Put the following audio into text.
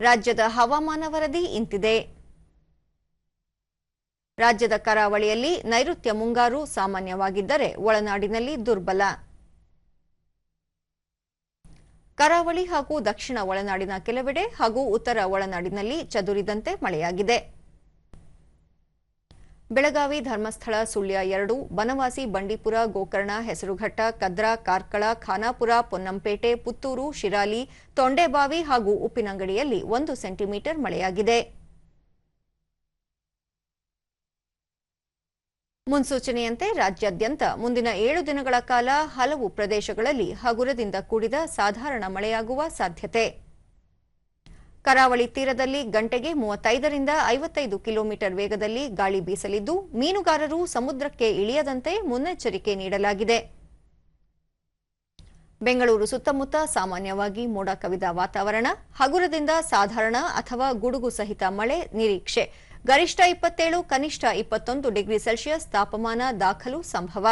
ರಾಜ್ಯದ ಹವಾಮಾನ ವರದಿ ಇಂತಿದೆ. ರಾಜ್ಯದ ಕರಾವಳಿಯಲ್ಲಿ ನೈಋತ್ಯ ಮುಂಗಾರು ಸಾಮಾನ್ಯವಾಗಿದ್ದರೆ ಒಳನಾಡಿನಲ್ಲಿ ದುರ್ಬಲ. ಕರಾವಳಿ ಹಾಗೂ ದಕ್ಷಿಣ ಒಳನಾಡಿನ ಕೆಲವೆಡೆ ಹಾಗೂ ಉತ್ತರ ಒಳನಾಡಿನಲ್ಲಿ ಚದುರಿದಂತೆ ಮಳೆಯಾಗಿದೆ. ಬೆಳಗಾವಿ ಧರ್ಮಸ್ಥಳ, ಸುಳ್ಯ ಎರಡು, ಬನವಾಸಿ, ಬಂಡೀಪುರ, ಗೋಕರ್ಣ, ಹೆಸರುಘಟ್ಟ, ಕದ್ರಾ, ಕಾರ್ಕಳ, ಖಾನಾಪುರ, ಪೊನ್ನಂಪೇಟೆ, ಪುತ್ತೂರು, ಶಿರಾಲಿ, ತೊಂಡೆಬಾವಿ ಹಾಗೂ ಉಪ್ಪಿನಂಗಡಿಯಲ್ಲಿ ಒಂದು ಸೆಂಟಿಮೀಟರ್ ಮಳೆಯಾಗಿದೆ. ಮುನ್ಸೂಚನೆಯಂತೆ ರಾಜ್ಯಾದ್ಯಂತ ಮುಂದಿನ ಏಳು ದಿನಗಳ ಕಾಲ ಹಲವು ಪ್ರದೇಶಗಳಲ್ಲಿ ಹಗುರದಿಂದ ಕೂಡಿದ ಸಾಧಾರಣ ಮಳೆಯಾಗುವ ಸಾಧ್ಯತೆ. ಕರಾವಳಿ ತೀರದಲ್ಲಿ ಗಂಟೆಗೆ ಮೂವತ್ತೈದರಿಂದ ಐವತ್ತೈದು ಕಿಲೋಮೀಟರ್ ವೇಗದಲ್ಲಿ ಗಾಳಿ ಬೀಸಲಿದ್ದು, ಮೀನುಗಾರರು ಸಮುದ್ರಕ್ಕೆ ಇಳಿಯದಂತೆ ಮುನ್ನೆಚ್ಚರಿಕೆ ನೀಡಲಾಗಿದೆ. ಬೆಂಗಳೂರು ಸುತ್ತಮುತ್ತ ಸಾಮಾನ್ಯವಾಗಿ ಮೋಡ ಕವಿದ ವಾತಾವರಣ, ಹಗುರದಿಂದ ಸಾಧಾರಣ ಅಥವಾ ಗುಡುಗು ಸಹಿತ ಮಳೆ ನಿರೀಕ್ಷೆ. ಗರಿಷ್ಠ ಇಪ್ಪತ್ತೇಳು, ಕನಿಷ್ಠ ಇಪ್ಪತ್ತೊಂದು ಡಿಗ್ರಿ ಸೆಲ್ಸಿಯಸ್ ತಾಪಮಾನ ದಾಖಲು ಸಂಭವ.